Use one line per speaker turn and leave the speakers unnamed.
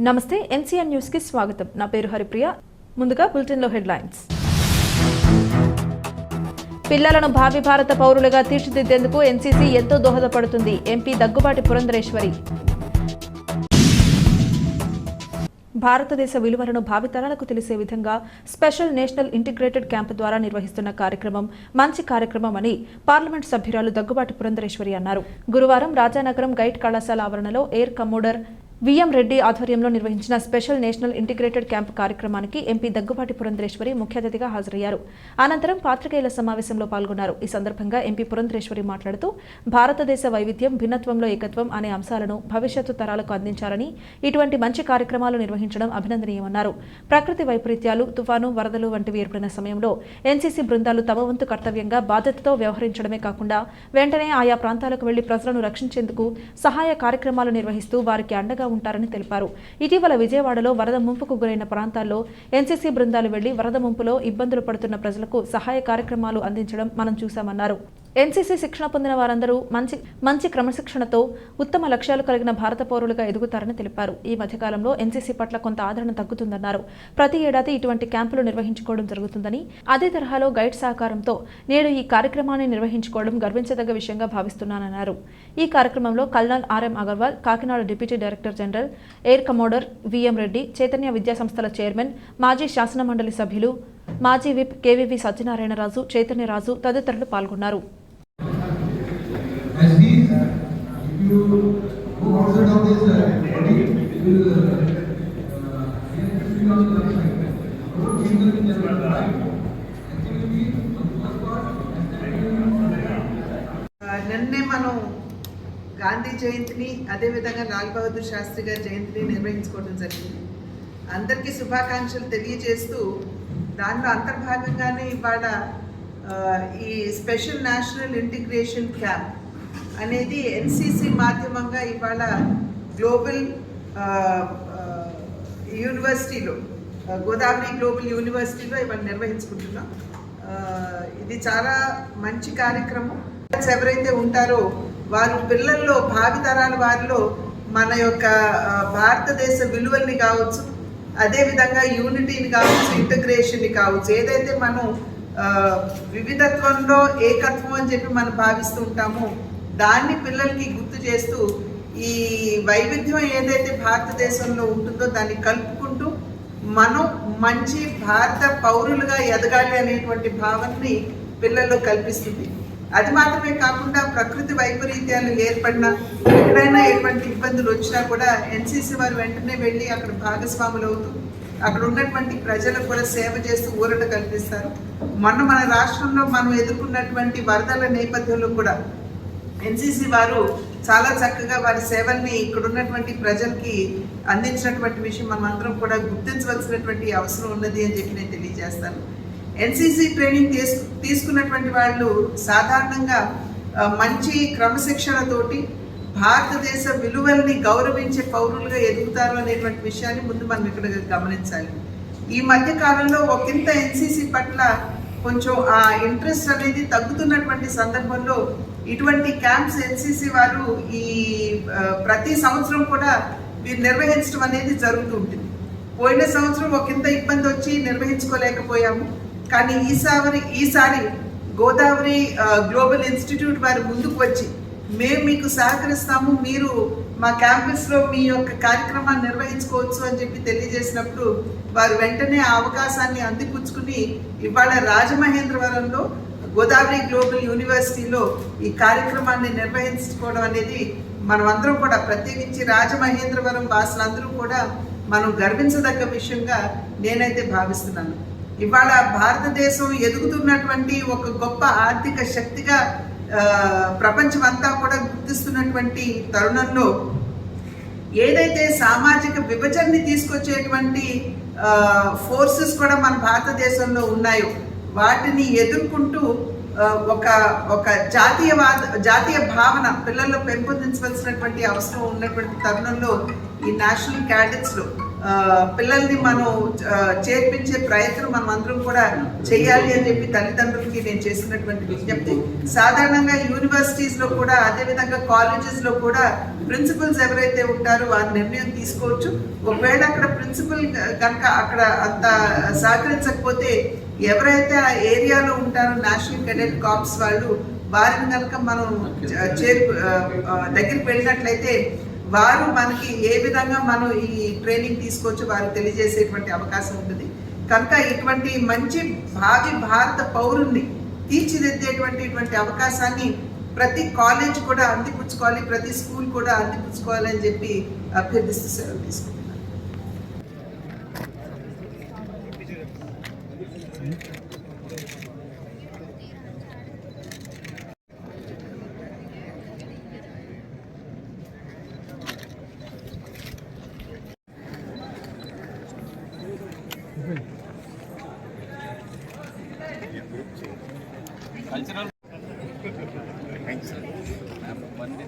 నమస్తే ఎన్సీఎన్ న్యూస్కి స్వాగతం. నా పేరు హరిప్రియ. ముందుగా బులెటిన్లో హెడ్లైన్స్. పిల్లలను భావి భారత పౌరులుగా తీర్చిదిద్దేందుకు ఎన్సీసీ ఎంతో దోహదపడుతుంది. ఎంపీ దగ్గుబాటి పురంధరేశ్వరి. భారతదేశ విలువలను భావితరాలకు తెలిసే విధంగా స్పెషల్ నేషనల్ ఇంటిగ్రేటెడ్ క్యాంప్ ద్వారా నిర్వహిస్తున్న కార్యక్రమం మంచి కార్యక్రమం అని పార్లమెంట్ సభ్యురాలు దగ్గుబాటి పురంధరేశ్వరి అన్నారు. గురువారం రాజానగరం గైడ్ కళాశాల ఆవరణలో ఎయిర్ కమోడర్ విఎం రెడ్డి ఆధ్వర్యంలో నిర్వహించిన స్పెషల్ నేషనల్ ఇంటిగ్రేటెడ్ క్యాంప్ కార్యక్రమానికి ఎంపీ దగ్గుబాటి పురంధరేశ్వరి ముఖ్య అతిథిగా హాజరయ్యారు. అనంతరం పాత్రికేయుల సమావేశంలో పాల్గొన్నారు. ఈ సందర్భంగా ఎంపీ పురంధరేశ్వరి మాట్లాడుతూ భారతదేశ వైవిధ్యం భిన్నత్వంలో ఏకత్వం అనే అంశాలను భవిష్యత్తు తరాలకు అందించాలని ఇటువంటి మంచి కార్యక్రమాలు నిర్వహించడం అభినందనీయమన్నారు. ప్రకృతి వైపరీత్యాలు తుఫాను వరదలు వంటివి ఏర్పడిన సమయంలో ఎన్సీసీ బృందాలు తమ వంతు కర్తవ్యంగా బాధ్యతతో వ్యవహరించడమే కాకుండా వెంటనే ఆయా ప్రాంతాలకు వెళ్ళి ప్రజలను రక్షించేందుకు సహాయ కార్యక్రమాలు నిర్వహిస్తూ వారికి అండగా ఉంటారని తెలిపారు. ఇటీవల విజయవాడలో వరద ముంపుకు గురైన ప్రాంతాల్లో ఎన్సీసీ బృందాలు వెళ్ళి వరద ముంపులో ఇబ్బందులు పడుతున్న ప్రజలకు సహాయ కార్యక్రమాలు అందించడం మనం చూశామన్నారు. ఎన్సీసీ శిక్షణ పొందిన వారందరూ మంచి మంచి క్రమశిక్షణతో ఉత్తమ లక్ష్యాలు కలిగిన భారత పౌరులుగా ఎదుగుతారని తెలిపారు. ఈ మధ్యకాలంలో ఎన్సీసీ పట్ల కొంత ఆదరణ తగ్గుతుందన్నారు. ప్రతి ఏడాది ఇటువంటి క్యాంపులు నిర్వహించుకోవడం జరుగుతుందని అదే తరహాలో గైడ్ సహకారంతో నేడు ఈ కార్యక్రమాన్ని నిర్వహించుకోవడం గర్వించదగ్గ విషయంగా భావిస్తున్నానన్నారు. ఈ కార్యక్రమంలో colonel RM Agarwal Kakinada deputy director general air commodore VM Reddy Chaitanya Vidya సంస్థల చైర్మన్ మాజీ శాసనమండలి సభ్యులు మాజీ విప్ కేవీవి సత్యనారాయణరాజు చైతన్యరాజు తదితరులు పాల్గొన్నారు.
నిన్నే మనం గాంధీ జయంతిని అదేవిధంగా లాల్ బహదూర్ శాస్త్రి గారి జయంతిని నిర్వహించుకోవడం జరిగింది. అందరికీ శుభాకాంక్షలు తెలియజేస్తూ దానిలో అంతర్భాగంగానే ఇవాళ ఈ స్పెషల్ నేషనల్ ఇంటిగ్రేషన్ క్యాంప్ అనేది ఎన్సిసి మాధ్యమంగా ఇవాళ గ్లోబల్ యూనివర్సిటీలో గోదావరి గ్లోబల్ యూనివర్సిటీలో ఇవాళ నిర్వహించుకుంటున్నాం. ఇది చాలా మంచి కార్యక్రమం. ఎవరైతే ఉంటారో వారు పిల్లల్లో భావితరాల వారిలో మన యొక్క భారతదేశ విలువల్ని కావచ్చు అదేవిధంగా యూనిటీని కావచ్చు ఇంటగ్రేషన్ని కావచ్చు ఏదైతే మనం వివిధత్వంలో ఏకత్వం అని చెప్పి మనం భావిస్తూ ఉంటామో దాన్ని పిల్లలకి గుర్తు చేస్తూ ఈ వైవిధ్యం ఏదైతే భారతదేశంలో ఉంటుందో దాన్ని కలుపుకుంటూ మనం మంచి భారత పౌరులుగా ఎదగాలి అనేటువంటి భావనని పిల్లల్లో కల్పిస్తుంది. అది మాత్రమే కాకుండా ప్రకృతి వైపరీత్యాలు ఏర్పడినా ఎక్కడైనా ఎటువంటి ఇబ్బందులు వచ్చినా కూడా ఎన్సీసీ వారు వెంటనే వెళ్ళి అక్కడ భాగస్వాములు అవుతూ అక్కడ ఉన్నటువంటి ప్రజలకు కూడా సేవ చేస్తూ ఊరట కల్పిస్తారు. మొన్న మన రాష్ట్రంలో మనం ఎదుర్కొన్నటువంటి వరదల నేపథ్యంలో కూడా ఎన్సీసీ వారు చాలా చక్కగా వారి సేవల్ని ఇక్కడ ఉన్నటువంటి ప్రజలకి అందించినటువంటి విషయం మనం అందరం కూడా గుర్తించవలసినటువంటి అవసరం ఉన్నది అని చెప్పి నేను తెలియజేస్తాను. ఎన్సీసీ ట్రైనింగ్ తీసు తీసుకున్నటువంటి వాళ్ళు సాధారణంగా మంచి క్రమశిక్షణతోటి భారతదేశ విలువల్ని గౌరవించే పౌరులుగా ఎదుగుతారు అనేటువంటి విషయాన్ని ముందు మనం ఇక్కడ గమనించాలి. ఈ మధ్య కాలంలో ఒకంత ఎన్సీసీ పట్ల కొంచెం ఆ ఇంట్రెస్ట్ అనేది తగ్గుతున్నటువంటి సందర్భంలో ఇటువంటి క్యాంప్స్ ఎన్సీసీ వారు ఈ ప్రతి సంవత్సరం కూడా వీరు నిర్వహించడం అనేది జరుగుతూ ఉంటుంది. పోయిన సంవత్సరం ఒకంత ఇబ్బంది వచ్చి నిర్వహించుకోలేకపోయాము. కానీ ఈసారి ఈసారి గోదావరి గ్లోబల్ ఇన్స్టిట్యూట్ వారు ముందుకు వచ్చి మేము మీకు సహకరిస్తాము మీరు మా క్యాంపస్లో మీ యొక్క కార్యక్రమాన్ని నిర్వహించుకోవచ్చు అని చెప్పి తెలియజేసినప్పుడు వారు వెంటనే ఆ అవకాశాన్ని అందిపుచ్చుకుని ఇవాళ రాజమహేంద్రవరంలో గోదావరి గ్లోబల్ యూనివర్సిటీలో ఈ కార్యక్రమాన్ని నిర్వహించుకోవడం అనేది మనమందరం కూడా ప్రత్యేకించి రాజమహేంద్రవరం వాసులందరూ కూడా మనం గర్వించదగ్గ విషయంగా నేనైతే భావిస్తున్నాను. ఇవాళ భారతదేశం ఎదుగుతున్నటువంటి ఒక గొప్ప ఆర్థిక శక్తిగా ప్రపంచమంతా కూడా గుర్తిస్తున్నటువంటి తరుణంలో ఏదైతే సామాజిక విభజనని తీసుకొచ్చేటువంటి ఫోర్సెస్ కూడా మన భారతదేశంలో ఉన్నాయో వాటిని ఎదుర్కొంటూ ఒక ఒక జాతీయవాద జాతీయ భావన పిల్లల్లో పెంపొందించవలసినటువంటి అవసరం ఉన్నటువంటి తరుణంలో ఈ నేషనల్ క్యాడెట్స్లో పిల్లల్ని మనం చేర్పించే ప్రయత్నం మనం అందరం కూడా చేయాలి అని చెప్పి తల్లిదండ్రులకి నేను చేసినటువంటి విజ్ఞప్తి. సాధారణంగా యూనివర్సిటీస్లో కూడా అదేవిధంగా కాలేజెస్లో కూడా ప్రిన్సిపల్స్ ఎవరైతే ఉంటారో వారి నిర్ణయం తీసుకోవచ్చు. ఒకవేళ అక్కడ ప్రిన్సిపల్ కనుక అక్కడ అంత సహకరించకపోతే ఎవరైతే ఆ ఏరియాలో ఉంటారో నేషనల్ కెడెట్ కాప్స్ వాళ్ళు వారిని కనుక మనం చ- చేరు దగ్గరికి వెళ్ళినట్లయితే వారు మనకి ఏ విధంగా మనం ఈ ట్రైనింగ్ తీసుకోవచ్చు వారికి తెలియజేసేటువంటి అవకాశం ఉంటుంది. కనుక ఇటువంటి మంచి భావి భారత పౌరుల్ని తీర్చిదిద్దేటువంటి అవకాశాన్ని ప్రతి కాలేజ్ కూడా అందిపుచ్చుకోవాలి ప్రతి స్కూల్ కూడా అందిపుచ్చుకోవాలి అని చెప్పి అభ్యర్థిస్తూ సెలవు తీసుకుంటాను Mm-hmm.